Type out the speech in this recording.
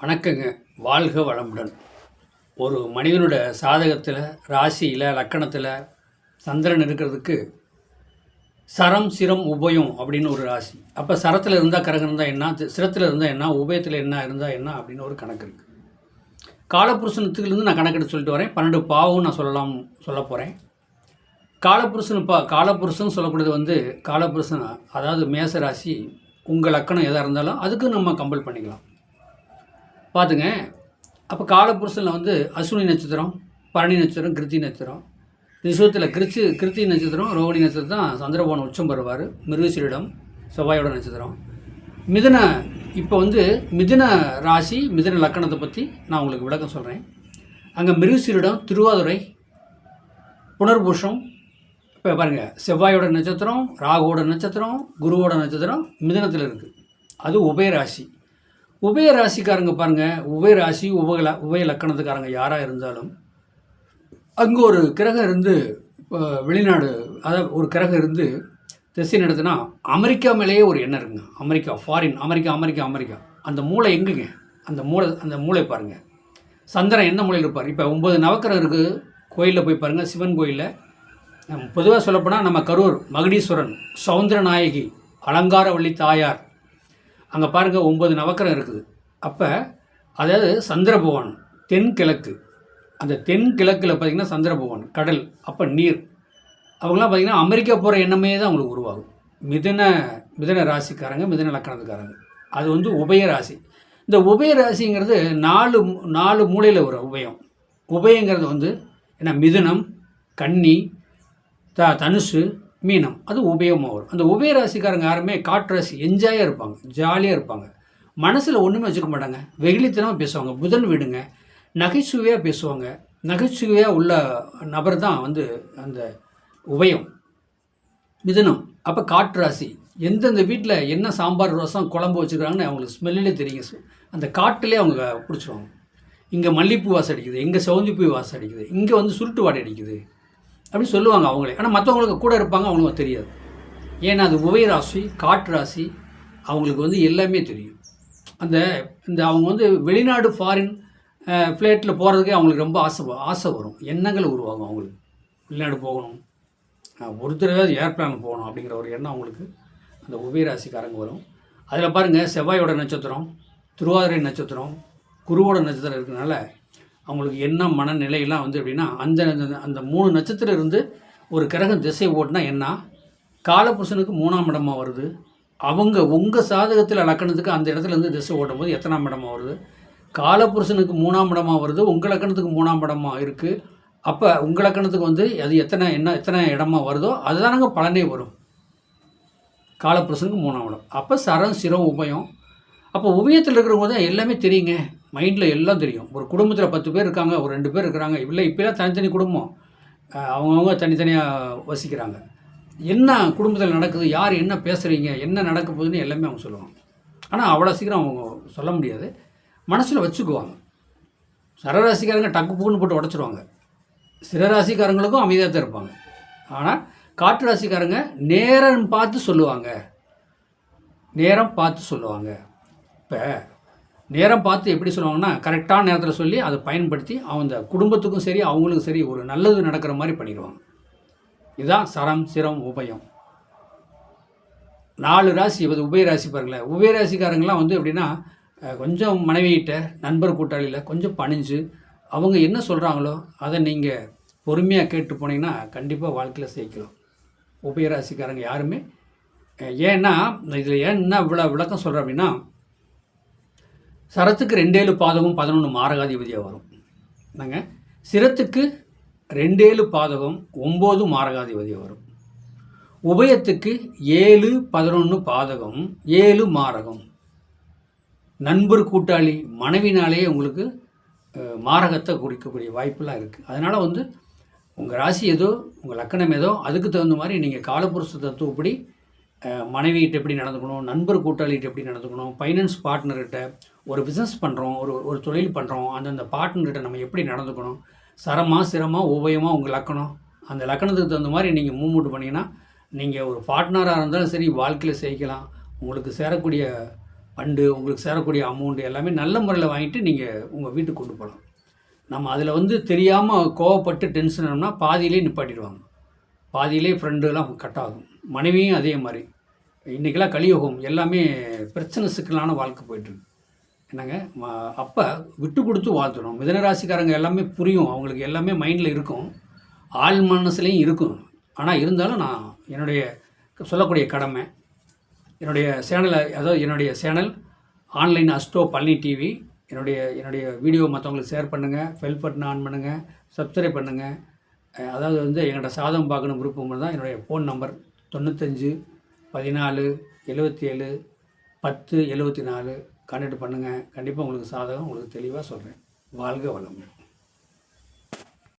வணக்கங்க. வாழ்க வளமுடன். ஒரு மனிதனோட சாதகத்தில் ராசியில் லக்கணத்தில் சந்திரன் இருக்கிறதுக்கு சரம் சிரம் உபயம் அப்படின்னு ஒரு ராசி. அப்போ சரத்தில் இருந்தால் கரகம் இருந்தால் என்ன சிரத்தில் இருந்தால் என்ன உபயத்தில் என்ன இருந்தால் என்ன அப்படின்னு ஒரு கணக்கு இருக்குது காலப்புருஷனத்துலேருந்து நான் கணக்கெடுத்து சொல்லிட்டு வரேன். பன்னெண்டு பாவம் நான் சொல்லலாம் சொல்ல போகிறேன் காலப்புருஷன் பா காலப்புருஷன் சொல்லக்கூடியது வந்து காலப்புருஷன் அதாவது மேச ராசி உங்கள் லக்கணம் எதாக இருந்தாலும் அதுக்கு நம்ம கம்பல் பண்ணிக்கலாம். பார்த்துங்க அப்போ காலப்புருஷனில் வந்து அஸ்வினி நட்சத்திரம் பரணி நட்சத்திரம் கிருத்தி நட்சத்திரம். ரிஷவத்தில் கிருச்சி கிருத்தி நட்சத்திரம் ரோகிணி நட்சத்திரம் தான் சந்திரபவன் உச்சம் பெறுவார். மிருகசீரிடம் செவ்வாயோட நட்சத்திரம். மிதுன இப்போ வந்து மிதுன ராசி மிதுன லக்கணத்தை பற்றி நான் உங்களுக்கு விளக்கம் சொல்கிறேன் அங்கே மிருகசீரிடம் திருவாதுரை புனர்பூஷம் இப்போ பாருங்கள் செவ்வாயோட நட்சத்திரம் ராகுவோட நட்சத்திரம் குருவோட நட்சத்திரம் மிதனத்தில் இருக்குது அது உபயராசி. உபய ராசிக்காரங்க பாருங்கள் உபய ராசி உபகல உபய லக்கணத்துக்காரங்க யாராக இருந்தாலும் அங்கே ஒரு கிரகம் இருந்து இப்போ வெளிநாடு அதாவது ஒரு கிரகம் இருந்து திசை நடத்துனா அமெரிக்கா மேலேயே ஒரு எண்ணம் இருக்குங்க. America foreign America America America. அந்த மூளை எங்குங்க? அந்த மூளை அந்த மூளை பாருங்கள் சந்திரன் என்ன மூலையில் இருப்பார்? இப்போ ஒம்பது நவக்கிரகம் இருக்குது கோயிலில் போய் பாருங்கள் சிவன் கோயிலில். பொதுவாக சொல்லப்போனால் நம்ம கரூர் மகுடீஸ்வரன் சௌந்தர நாயகி அலங்காரவள்ளி தாயார் அங்கே பாருங்கள் ஒம்பது நவக்கரம் இருக்குது. அப்போ அதாவது சந்திரபவன் தென்கிழக்கு. அந்த தென்கிழக்கில் பார்த்தீங்கன்னா சந்திரபவன் கடல் அப்போ நீர். அவங்களாம் பார்த்தீங்கன்னா அமெரிக்கா போகிற எண்ணமே தான் அவங்களுக்கு உருவாகும். மிதன மிதன ராசிக்காரங்க மிதன லக்கணத்துக்காரங்க. அது வந்து உபய ராசி. இந்த உபய ராசிங்கிறது நாலு நாலு மூலையில் ஒரு உபயம். உபயங்கிறது வந்து என்ன? மிதுனம் கன்னி த தனுசு மீனம் அது உபயமாக வரும். அந்த உபய ராசிக்காரங்க யாருமே காற்று ராசி என்ஜாயாக இருப்பாங்க ஜாலியாக இருப்பாங்க. மனசில் ஒன்றுமே வச்சுக்க மாட்டாங்க. வெகுளித்தனமாக பேசுவாங்க. புதன் வீடுங்க. நகைச்சுவையாக பேசுவாங்க. நகைச்சுவையாக உள்ள நபர் தான் வந்து அந்த உபயம். மிதனம். அப்போ காற்றாசி எந்தெந்த வீட்டில் என்ன சாம்பார் ரசம் குழம்பு வச்சுக்கிறாங்கன்னு அவங்களுக்கு ஸ்மெல்லிலே தெரியும் அந்த காட்டிலே அவங்க பிடிச்சிருவாங்க இங்கே மல்லிகைப்பூ வாசம் அடிக்குது. இங்கே செவந்திப்பூ வாசம் அடிக்குது. இங்கே வந்து சுருட்டு வாடை அடிக்குது. அப்படின்னு சொல்லுவாங்க அவங்களே. ஆனால் மற்றவங்களுக்கு கூட இருப்பாங்க அவங்களுக்கு தெரியாது. ஏன்னா அது உபய ராசி காற்று ராசி அவங்களுக்கு வந்து எல்லாமே தெரியும். அந்த இந்த அவங்க வந்து வெளிநாடு ஃபாரின் ஃப்ளைட்டில் போகிறதுக்கே அவங்களுக்கு ரொம்ப ஆசை ஆசை வரும். எண்ணங்கள் உருவாகும் அவங்களுக்கு. வெளிநாடு போகணும். ஒரு தடவை ஏர்பிளான் போகணும் அப்படிங்கிற ஒரு எண்ணம் அவங்களுக்கு அந்த உபயராசிக்காரங்க வரும். அதில் பாருங்கள் செவ்வாயோட நட்சத்திரம் திருவாதிரை நட்சத்திரம் குருவோட நட்சத்திரம் இருக்கிறனால அவங்களுக்கு என்ன மனநிலையெல்லாம் வந்து எப்படின்னா அந்த அந்த- அந்த மூணு நட்சத்திரம் இருந்து ஒரு கிரகம் திசை ஓட்டினா என்ன? காலபுருஷனுக்கு மூணாம் இடமாக வருது. அவங்க உங்கள் சாதகத்தில் லக்கணத்துக்கு அந்த இடத்துல இருந்து திசை ஓட்டும் போது எத்தனாம் இடமாக வருது? காலபுருஷனுக்கு மூணாம் இடமாக வருது உங்கள் லக்கணத்துக்கு மூணாம் இடமாக இருக்குது அப்போ உங்கள் லக்கணத்துக்கு வந்து அது எத்தனை என்ன எத்தனை இடமா வருதோ அதுதானங்க பலனே வரும். காலப்புருஷனுக்கு மூணாம் இடம். அப்போ சரம் சிரம் உபயம். அப்போ உபயத்தில் இருக்கிறவங்க தான் எல்லாமே தெரியுங்க. மைண்டில் எல்லாம் தெரியும். ஒரு குடும்பத்தில் பத்து பேர் இருக்காங்க ஒரு ரெண்டு பேர் இருக்கிறாங்க. இல்லை இப்போலாம் தனித்தனி குடும்பம். அவங்கவுங்க தனித்தனியாக வசிக்கிறாங்க. என்ன குடும்பத்தில் நடக்குது யார் என்ன பேசுகிறீங்க என்ன நடக்க போகுதுன்னு எல்லாமே அவங்க சொல்லுவாங்க. ஆனால் அவ்வளோ சீக்கிரம் அவங்க சொல்ல முடியாது. மனசில் வச்சுக்குவாங்க. சரராசிக்காரங்க டக்கு பூன்னு போட்டு உடச்சிருவாங்க. சிறராசிக்காரங்களுக்கும் அமைதியாக தான் இருப்பாங்க. ஆனால் காற்று ராசிக்காரங்க நேரம் பார்த்து சொல்லுவாங்க. நேரம் பார்த்து சொல்லுவாங்க. இப்போ நேரம் பார்த்து எப்படி சொல்லுவாங்கன்னா கரெக்டான நேரத்தில் சொல்லி அதை பயன்படுத்தி அவங்க குடும்பத்துக்கும் சரி அவங்களுக்கும் சரி ஒரு நல்லது நடக்கிற மாதிரி பண்ணிடுவாங்க. இதுதான் சரம் சிரம் உபயம். நாலு ராசி இது உபய ராசி பாருங்களேன். உபய ராசிக்காரங்களாம் வந்து எப்படின்னா கொஞ்சம் மனைவியிட்ட நண்பர் கூட்டாளியில் கொஞ்சம் பணிஞ்சு அவங்க என்ன சொல்கிறாங்களோ அதை நீங்கள் பொறுமையாக கேட்டு போனீங்கன்னா கண்டிப்பாக வாழ்க்கையில் ஜெயிக்கலாம் உபயராசிக்காரங்க யாருமே? ஏன்னா இதில் ஏன் என்ன விள விளக்கம் சொல்கிறேன் அப்படின்னா சரத்துக்கு ரெண்டேழு பாதகம் பதினொன்று மாரகாதிபதியாக வரும். என்னங்க? சிரத்துக்கு ரெண்டேழு பாதகம் ஒம்பது மாரகாதிபதியாக வரும். உபயத்துக்கு ஏழு பதினொன்று பாதகம் ஏழு மாரகம். நண்பர் கூட்டாளி மனைவினாலே உங்களுக்கு மாரகத்தை குறிக்கக்கூடிய வாய்ப்பெல்லாம் இருக்குது அதனால் வந்து உங்கள் ராசி ஏதோ உங்கள் லக்கணம் ஏதோ அதுக்கு தகுந்த மாதிரி நீங்கள் காலப்புருஷ தத்துவப்படி மனைவிகிட்ட எப்படி நடந்துக்கணும் நண்பர் கூட்டாளிகிட்ட எப்படி நடந்துக்கணும் ஃபைனான்ஸ் பார்ட்னர்கிட்ட ஒரு பிஸ்னஸ் பண்ணுறோம் ஒரு ஒரு தொழில் பண்ணுறோம் அந்தந்த பார்ட்னர்கிட்ட நம்ம எப்படி நடந்துக்கணும் சரமா சிரமமாக உபயமாக உங்கள் லக்கணம் அந்த லக்கணத்துக்கு தகுந்த மாதிரி நீங்கள் மூவ்மெண்ட் பண்ணிங்கன்னா நீங்கள் ஒரு பார்ட்னராக இருந்தாலும் சரி வாழ்க்கையில் சேர்க்கலாம் உங்களுக்கு சேரக்கூடிய பண்டு உங்களுக்கு சேரக்கூடிய அமௌண்ட்டு எல்லாமே நல்ல முறையில் வாங்கிட்டு நீங்கள் உங்கள் வீட்டுக்கு கொண்டு போகலாம். நம்ம அதில் வந்து தெரியாமல் கோவப்பட்டு டென்ஷன் ஆனோம்னா பாதியிலே நிப்பாட்டிடுவாங்க. பாதியிலே ஃப்ரெண்டுலாம் கட் ஆகும். மனைவியும் அதே மாதிரி. இன்றைக்கெல்லாம் கலியுகம் எல்லாமே பிரச்சனை சிக்கலான வாழ்க்கை போயிட்டுருக்கு என்னங்க? ம- அப்போ விட்டு கொடுத்து வாழ்த்தணும். மிதனராசிக்காரங்க எல்லாமே புரியும். அவங்களுக்கு எல்லாமே மைண்டில் இருக்கும். ஆள் மனசுலேயும் இருக்கும். ஆனால் இருந்தாலும் நான் என்னுடைய சொல்லக்கூடிய கடமை என்னுடைய சேனலை அதாவது என்னுடைய channel online astro Palani TV என்னுடைய என்னுடைய வீடியோ மற்றவங்களுக்கு ஷேர் பண்ணுங்கள் பெல் பட்டன் ஆன் பண்ணுங்கள் சப்ஸ்கிரைப் பண்ணுங்கள் அதாவது வந்து எங்களோட சாதகம் பார்க்கணும் விருப்பம் தான் என்னுடைய ஃபோன் நம்பர் தொண்ணூத்தஞ்சு பதினாலு எழுபத்தி ஏழு பத்து எழுபத்தி நாலு கான்டாக்ட் பண்ணுங்கள் கண்டிப்பாக உங்களுக்கு சாதகம் உங்களுக்கு தெளிவாக சொல்கிறேன் வாழ்க வளமுடன்.